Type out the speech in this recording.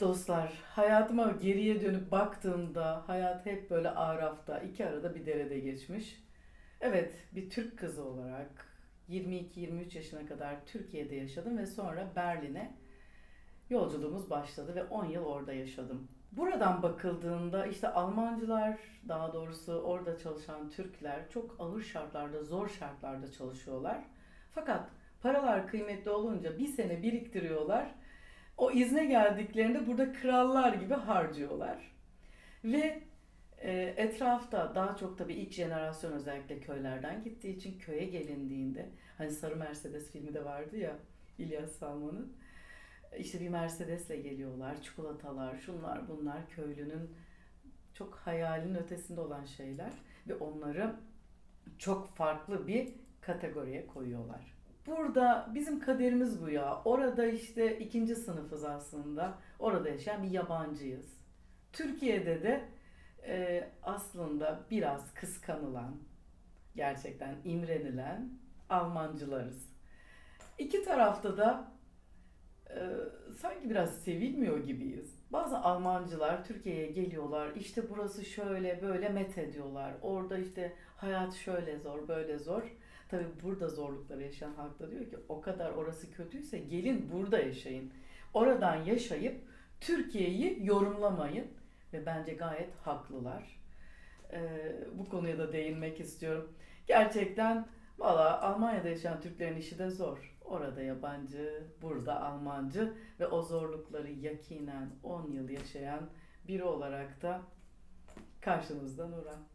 Dostlar, hayatıma geriye dönüp baktığımda hayat hep böyle arafta, iki arada bir derede geçmiş. Evet, bir Türk kızı olarak 22-23 yaşına kadar Türkiye'de yaşadım ve sonra Berlin'e yolculuğumuz başladı ve 10 yıl orada yaşadım. Buradan bakıldığında işte Almancılar, daha doğrusu orada çalışan Türkler çok ağır şartlarda, zor şartlarda çalışıyorlar. Fakat paralar kıymetli olunca bir sene biriktiriyorlar. O izne geldiklerinde burada krallar gibi harcıyorlar. Ve e, etrafta daha çok tabii ilk jenerasyon özellikle köylerden gittiği için köye gelindiğinde hani Sarı Mercedes filmi de vardı ya İlyas Salman'ın. İşte bir Mercedes'le geliyorlar, çikolatalar, şunlar bunlar köylünün çok hayalin ötesinde olan şeyler ve onları çok farklı bir kategoriye koyuyorlar. Burada bizim kaderimiz bu ya. Orada işte ikinci sınıfız aslında. Orada yaşayan bir yabancıyız. Türkiye'de de e, aslında biraz kıskanılan, gerçekten imrenilen Almancılarız. İki tarafta da e, sanki biraz sevilmiyor gibiyiz. Bazı Almancılar Türkiye'ye geliyorlar. İşte burası şöyle böyle met ediyorlar. Orada işte hayat şöyle zor, böyle zor. Tabii burada zorlukları yaşayan halk da diyor ki o kadar orası kötüyse gelin burada yaşayın. Oradan yaşayıp Türkiye'yi yorumlamayın ve bence gayet haklılar. Ee, bu konuya da değinmek istiyorum. Gerçekten valla Almanya'da yaşayan Türklerin işi de zor. Orada yabancı, burada Almancı ve o zorlukları yakinen 10 yıl yaşayan biri olarak da karşınızda Nuran.